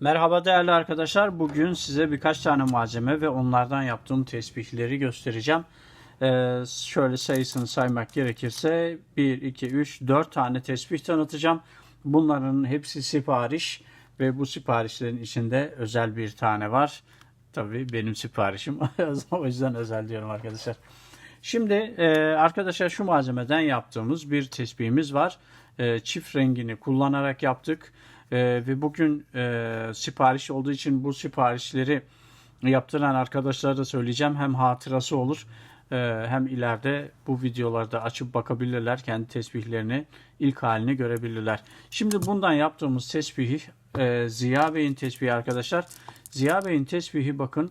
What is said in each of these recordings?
Merhaba değerli arkadaşlar. Bugün size birkaç tane malzeme ve onlardan yaptığım tesbihleri göstereceğim. Ee, şöyle sayısını saymak gerekirse 1, 2, 3, 4 tane tesbih tanıtacağım. Bunların hepsi sipariş ve bu siparişlerin içinde özel bir tane var. Tabii benim siparişim. o yüzden özel diyorum arkadaşlar. Şimdi e, arkadaşlar şu malzemeden yaptığımız bir tesbihimiz var. E, çift rengini kullanarak yaptık. E, ve bugün e, sipariş olduğu için bu siparişleri yaptıran arkadaşlara da söyleyeceğim. Hem hatırası olur e, hem ileride bu videolarda açıp bakabilirler. Kendi tesbihlerini ilk halini görebilirler. Şimdi bundan yaptığımız tesbihi e, Ziya Bey'in tesbihi arkadaşlar. Ziya Bey'in tesbihi bakın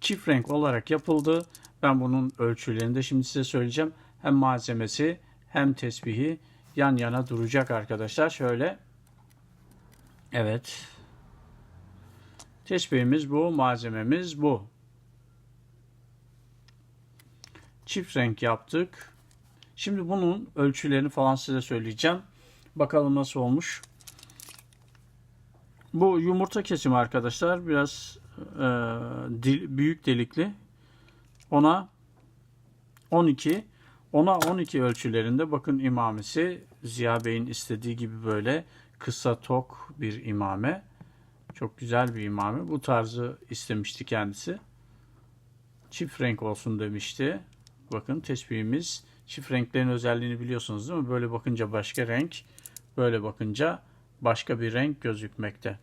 çift renk olarak yapıldı. Ben bunun ölçülerini de şimdi size söyleyeceğim. Hem malzemesi hem tesbihi yan yana duracak arkadaşlar. Şöyle. Evet. Tesbihimiz bu, malzememiz bu. Çift renk yaptık. Şimdi bunun ölçülerini falan size söyleyeceğim. Bakalım nasıl olmuş. Bu yumurta kesimi arkadaşlar. Biraz e, dil, büyük delikli. Ona 12 ona 12 ölçülerinde bakın imamesi Ziya Bey'in istediği gibi böyle kısa tok bir imame. Çok güzel bir imame. Bu tarzı istemişti kendisi. Çift renk olsun demişti. Bakın tesbihimiz çift renklerin özelliğini biliyorsunuz değil mi? Böyle bakınca başka renk, böyle bakınca başka bir renk gözükmekte.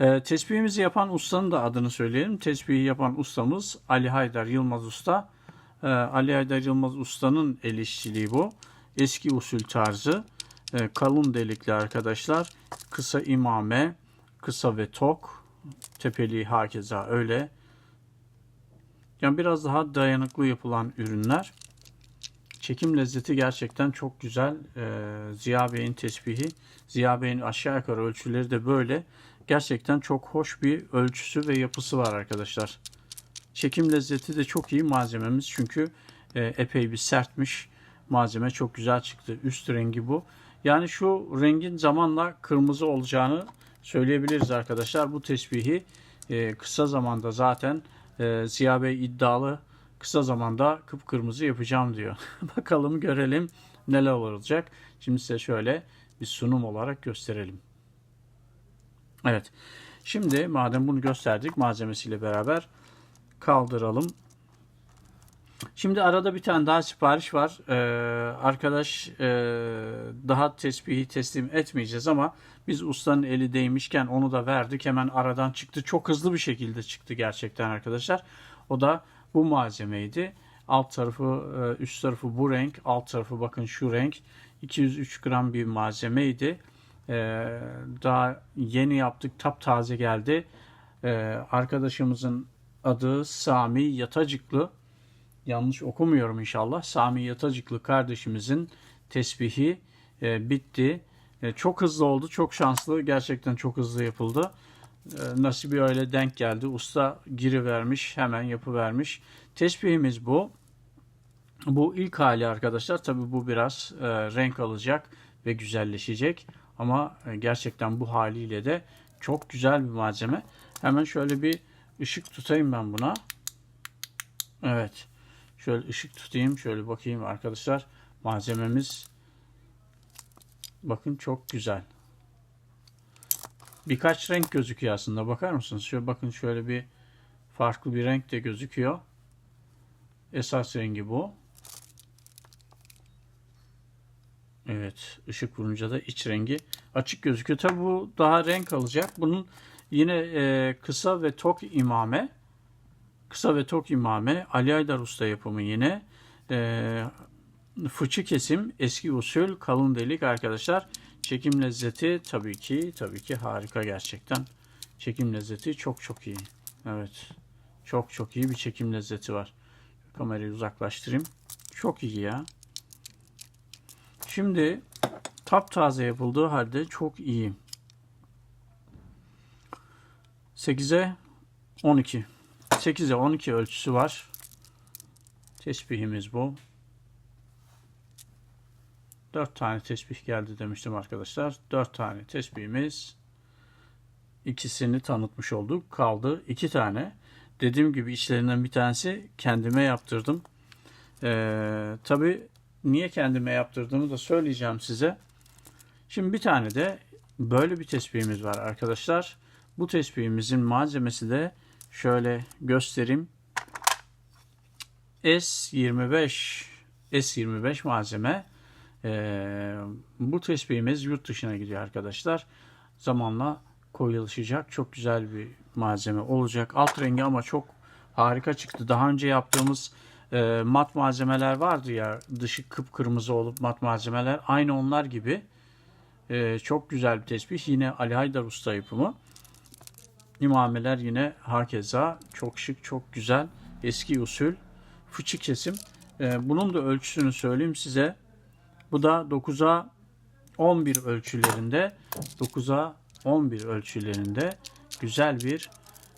E, tesbihimizi yapan ustanın da adını söyleyelim. Tesbihi yapan ustamız Ali Haydar Yılmaz Usta. E, Ali Haydar Yılmaz Usta'nın el işçiliği bu. Eski usul tarzı. E, kalın delikli arkadaşlar. Kısa imame, kısa ve tok. Tepeliği hakeza öyle. Yani biraz daha dayanıklı yapılan ürünler. Çekim lezzeti gerçekten çok güzel. Ee, Ziya Bey'in tesbihi. Ziya Bey'in aşağı yukarı ölçüleri de böyle. Gerçekten çok hoş bir ölçüsü ve yapısı var arkadaşlar. Çekim lezzeti de çok iyi malzememiz. Çünkü e, epey bir sertmiş. Malzeme çok güzel çıktı. Üst rengi bu. Yani şu rengin zamanla kırmızı olacağını söyleyebiliriz arkadaşlar. Bu tesbihi e, kısa zamanda zaten e, Ziya Bey iddialı kısa zamanda kıpkırmızı yapacağım diyor. Bakalım görelim neler olacak. Şimdi size şöyle bir sunum olarak gösterelim. Evet. Şimdi madem bunu gösterdik malzemesiyle beraber kaldıralım. Şimdi arada bir tane daha sipariş var. Ee, arkadaş e, daha tespihi teslim etmeyeceğiz ama biz ustanın eli değmişken onu da verdik. Hemen aradan çıktı. Çok hızlı bir şekilde çıktı gerçekten arkadaşlar. O da bu malzemeydi. Alt tarafı, e, üst tarafı bu renk. Alt tarafı bakın şu renk. 203 gram bir malzemeydi. Ee, daha yeni yaptık. Taptaze geldi. Ee, arkadaşımızın adı Sami Yatacıklı yanlış okumuyorum inşallah. Sami Yatacıklı kardeşimizin tesbihi e, bitti. E, çok hızlı oldu, çok şanslı. Gerçekten çok hızlı yapıldı. E, nasibi öyle denk geldi. Usta giri vermiş, hemen yapı vermiş. Tesbihimiz bu. Bu ilk hali arkadaşlar. Tabi bu biraz e, renk alacak ve güzelleşecek. Ama e, gerçekten bu haliyle de çok güzel bir malzeme. Hemen şöyle bir ışık tutayım ben buna. Evet. Şöyle ışık tutayım. Şöyle bakayım arkadaşlar. Malzememiz bakın çok güzel. Birkaç renk gözüküyor aslında. Bakar mısınız? Şöyle bakın şöyle bir farklı bir renk de gözüküyor. Esas rengi bu. Evet. ışık vurunca da iç rengi açık gözüküyor. Tabi bu daha renk alacak. Bunun yine e, kısa ve tok imame Kısa ve tok imame Ali Aydar Usta yapımı yine. E, fıçı kesim eski usul kalın delik arkadaşlar. Çekim lezzeti tabii ki tabii ki harika gerçekten. Çekim lezzeti çok çok iyi. Evet. Çok çok iyi bir çekim lezzeti var. Kamerayı uzaklaştırayım. Çok iyi ya. Şimdi taptaze yapıldığı halde çok iyi. 8'e 12. 8'e 12 ölçüsü var. Tesbihimiz bu. 4 tane tesbih geldi demiştim arkadaşlar. 4 tane tesbihimiz ikisini tanıtmış olduk. Kaldı iki tane. Dediğim gibi içlerinden bir tanesi kendime yaptırdım. Ee, Tabi niye kendime yaptırdığımı da söyleyeceğim size. Şimdi bir tane de böyle bir tespihimiz var arkadaşlar. Bu tespihimizin malzemesi de şöyle göstereyim. S25 S25 malzeme. Ee, bu tespihimiz yurt dışına gidiyor arkadaşlar. Zamanla koyulaşacak. Çok güzel bir malzeme olacak. Alt rengi ama çok harika çıktı. Daha önce yaptığımız e, mat malzemeler vardı ya. Dışı kıpkırmızı olup mat malzemeler. Aynı onlar gibi. E, çok güzel bir tespih. Yine Ali Haydar Usta yapımı. İmameler yine hakeza çok şık, çok güzel, eski usul fıçı kesim. Ee, bunun da ölçüsünü söyleyeyim size. Bu da 9'a 11 ölçülerinde 9'a 11 ölçülerinde güzel bir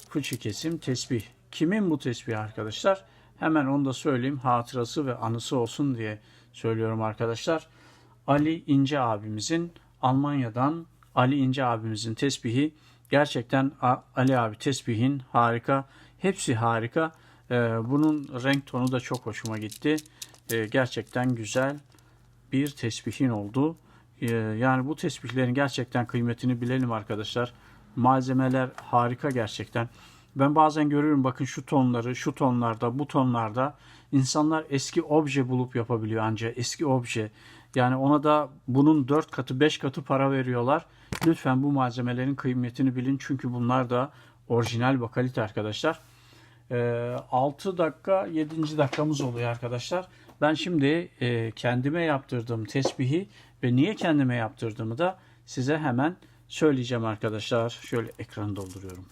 fıçı kesim tesbih. Kimin bu tesbih arkadaşlar? Hemen onu da söyleyeyim. Hatırası ve anısı olsun diye söylüyorum arkadaşlar. Ali İnce abimizin Almanya'dan Ali İnce abimizin tesbihi gerçekten Ali abi tesbihin harika. Hepsi harika. Ee, bunun renk tonu da çok hoşuma gitti. Ee, gerçekten güzel bir tesbihin oldu. Ee, yani bu tesbihlerin gerçekten kıymetini bilelim arkadaşlar. Malzemeler harika gerçekten. Ben bazen görüyorum bakın şu tonları, şu tonlarda, bu tonlarda insanlar eski obje bulup yapabiliyor ancak eski obje. Yani ona da bunun 4 katı 5 katı para veriyorlar. Lütfen bu malzemelerin kıymetini bilin çünkü bunlar da orijinal bakalit arkadaşlar. Ee, 6 dakika 7. dakikamız oluyor arkadaşlar. Ben şimdi e, kendime yaptırdığım tesbihi ve niye kendime yaptırdığımı da size hemen söyleyeceğim arkadaşlar. Şöyle ekranı dolduruyorum.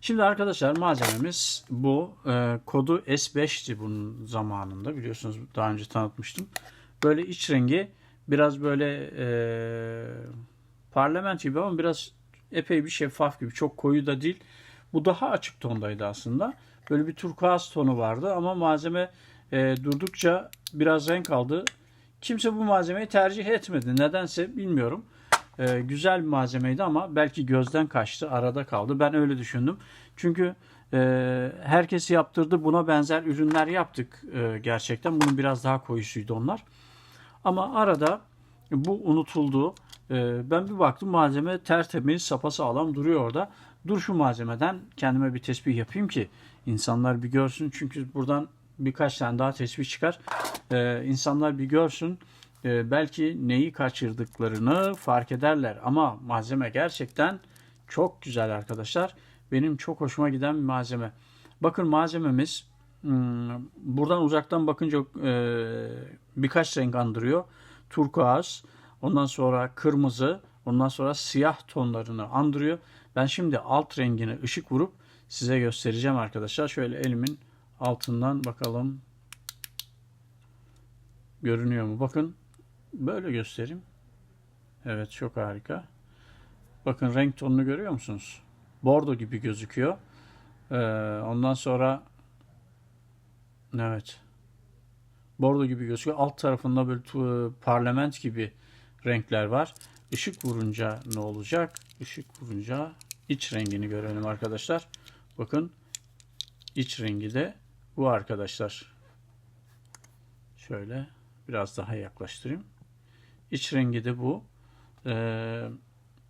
Şimdi arkadaşlar malzememiz bu. Ee, kodu S5'ti bunun zamanında biliyorsunuz daha önce tanıtmıştım. Böyle iç rengi biraz böyle e, parlament gibi ama biraz epey bir şeffaf gibi. Çok koyu da değil. Bu daha açık tondaydı aslında. Böyle bir turkuaz tonu vardı ama malzeme e, durdukça biraz renk aldı. Kimse bu malzemeyi tercih etmedi. Nedense bilmiyorum. E, güzel bir malzemeydi ama belki gözden kaçtı, arada kaldı. Ben öyle düşündüm. Çünkü e, herkes yaptırdı. Buna benzer ürünler yaptık e, gerçekten. Bunun biraz daha koyusuydu onlar. Ama arada bu unutuldu. E, ben bir baktım malzeme tertemiz, sapasağlam duruyor orada. Dur şu malzemeden kendime bir tespih yapayım ki insanlar bir görsün. Çünkü buradan birkaç tane daha tespih çıkar. E, insanlar bir görsün. E, belki neyi kaçırdıklarını fark ederler. Ama malzeme gerçekten çok güzel arkadaşlar. Benim çok hoşuma giden bir malzeme. Bakın malzememiz hmm, buradan uzaktan bakınca e, birkaç renk andırıyor. Turkuaz, ondan sonra kırmızı, ondan sonra siyah tonlarını andırıyor. Ben şimdi alt rengine ışık vurup size göstereceğim arkadaşlar. Şöyle elimin altından bakalım. Görünüyor mu? Bakın böyle göstereyim. Evet çok harika. Bakın renk tonunu görüyor musunuz? Bordo gibi gözüküyor. Ee, ondan sonra evet bordo gibi gözüküyor. Alt tarafında böyle tu- parlament gibi renkler var. Işık vurunca ne olacak? Işık vurunca iç rengini görelim arkadaşlar. Bakın iç rengi de bu arkadaşlar. Şöyle biraz daha yaklaştırayım. İç rengi de bu. Ee,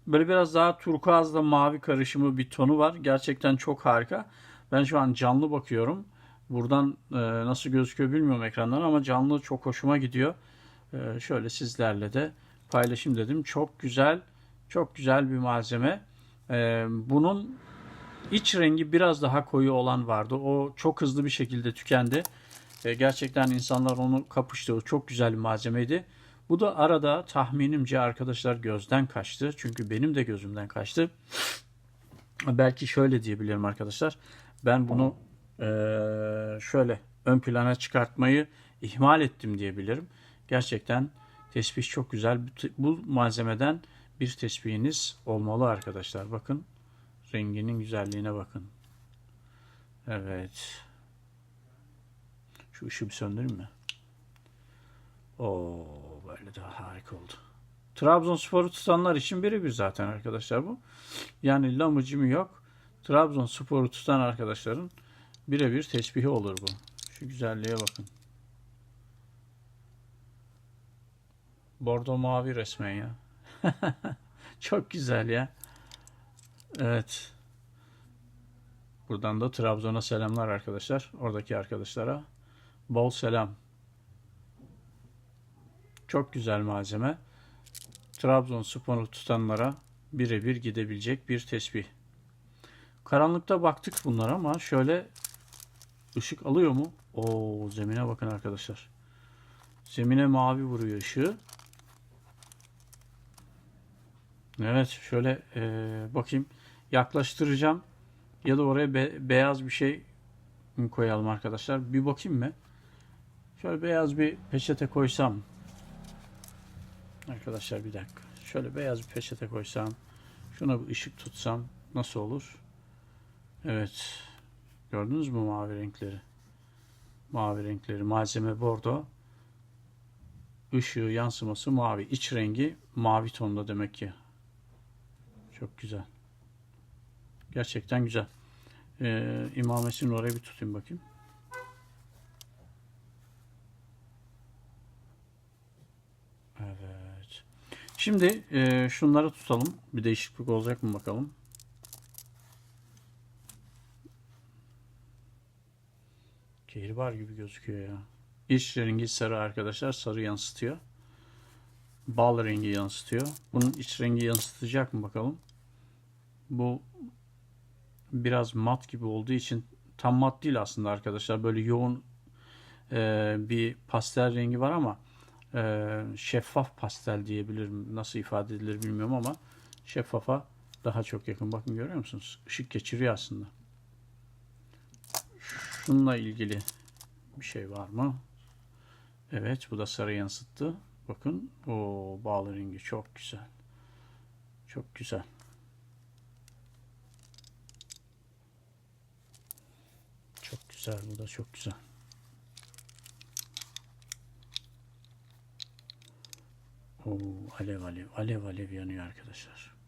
böyle biraz daha turkuazla mavi karışımı bir tonu var. Gerçekten çok harika. Ben şu an canlı bakıyorum. Buradan e, nasıl gözüküyor bilmiyorum ekrandan ama canlı çok hoşuma gidiyor. E, şöyle sizlerle de paylaşayım dedim. Çok güzel, çok güzel bir malzeme. E, bunun iç rengi biraz daha koyu olan vardı. O çok hızlı bir şekilde tükendi. E, gerçekten insanlar onu kapıştı. O çok güzel bir malzemeydi. Bu da arada tahminimce arkadaşlar gözden kaçtı. Çünkü benim de gözümden kaçtı. Belki şöyle diyebilirim arkadaşlar. Ben bunu şöyle ön plana çıkartmayı ihmal ettim diyebilirim. Gerçekten tespih çok güzel. Bu malzemeden bir tespihiniz olmalı arkadaşlar. Bakın renginin güzelliğine bakın. Evet. Şu ışığı bir söndüreyim mi? Oo böyle daha harika oldu. Trabzonspor'u tutanlar için birebir zaten arkadaşlar bu. Yani lamıcımı yok. Trabzonspor'u tutan arkadaşların birebir tesbihi olur bu. Şu güzelliğe bakın. Bordo mavi resmen ya. Çok güzel ya. Evet. Buradan da Trabzon'a selamlar arkadaşlar. Oradaki arkadaşlara bol selam. Çok güzel malzeme. Trabzonspor'u tutanlara birebir gidebilecek bir tesbih. Karanlıkta baktık bunlara ama şöyle ışık alıyor mu? Oo zemine bakın arkadaşlar. Zemine mavi vuruyor ışığı. Evet şöyle e, bakayım yaklaştıracağım ya da oraya be- beyaz bir şey koyalım arkadaşlar. Bir bakayım mı? Şöyle beyaz bir peçete koysam. Arkadaşlar bir dakika. Şöyle beyaz bir peçete koysam. Şuna bir ışık tutsam nasıl olur? Evet. Gördünüz mü mavi renkleri? Mavi renkleri. Malzeme bordo. Işığı yansıması mavi. İç rengi mavi tonda demek ki. Çok güzel. Gerçekten güzel. Ee, imamesini oraya bir tutayım bakayım. Evet. Şimdi e, şunları tutalım. Bir değişiklik olacak mı bakalım. Kehribar gibi gözüküyor ya. İç rengi sarı arkadaşlar. Sarı yansıtıyor. Bal rengi yansıtıyor. Bunun iç rengi yansıtacak mı bakalım. Bu biraz mat gibi olduğu için tam mat değil aslında arkadaşlar. Böyle yoğun e, bir pastel rengi var ama e, şeffaf pastel diyebilirim. Nasıl ifade edilir bilmiyorum ama şeffafa daha çok yakın. Bakın görüyor musunuz? Işık geçiriyor aslında. Şununla ilgili bir şey var mı? Evet bu da sarı yansıttı. Bakın o bağlı rengi çok güzel. Çok güzel. Çok güzel bu da çok güzel. Oo, alev alev alev alev yanıyor arkadaşlar.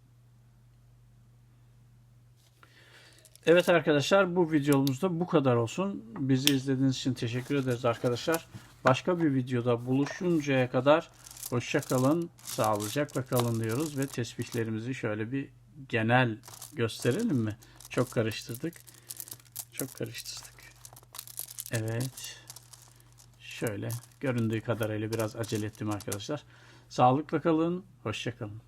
Evet arkadaşlar bu videomuzda bu kadar olsun. Bizi izlediğiniz için teşekkür ederiz arkadaşlar. Başka bir videoda buluşuncaya kadar hoşça kalın, sağlıcakla kalın diyoruz ve tesbihlerimizi şöyle bir genel gösterelim mi? Çok karıştırdık. Çok karıştırdık. Evet. Şöyle göründüğü kadarıyla biraz acele ettim arkadaşlar. Sağlıkla kalın, hoşça kalın.